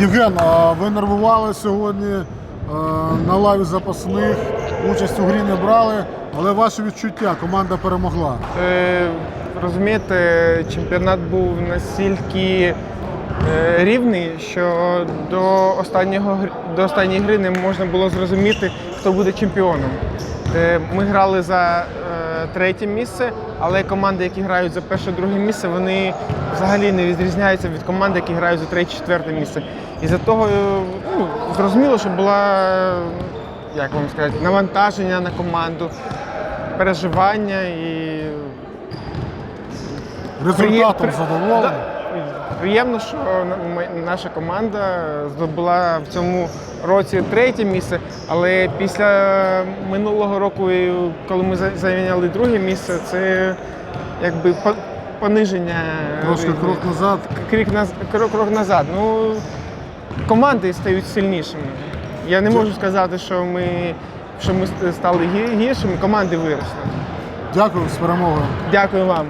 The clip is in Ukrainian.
Євген, ви нервували сьогодні е, на лаві запасних, участь у грі не брали, але ваші відчуття, команда перемогла. Е, розумієте, чемпіонат був настільки е, рівний, що до, останнього, до останньої гри не можна було зрозуміти, хто буде чемпіоном. Ми грали за третє місце, але команди, які грають за перше-друге місце, вони взагалі не відрізняються від команд, які грають за третє-четверте місце. І за того е, ну, зрозуміло, що була, як вам сказати, навантаження на команду, переживання і Результатом задоволення. задоволений. Приємно, що наша команда здобула в цьому році третє місце, але після минулого року, коли ми за- зайняли друге місце, це якби пониження. Трошки крок назад. Крік наз- крок, крок назад. Ну, команди стають сильнішими. Я не можу сказати, що ми, що ми стали гіршими, команди виросли. Дякую з перемогою. Дякую вам.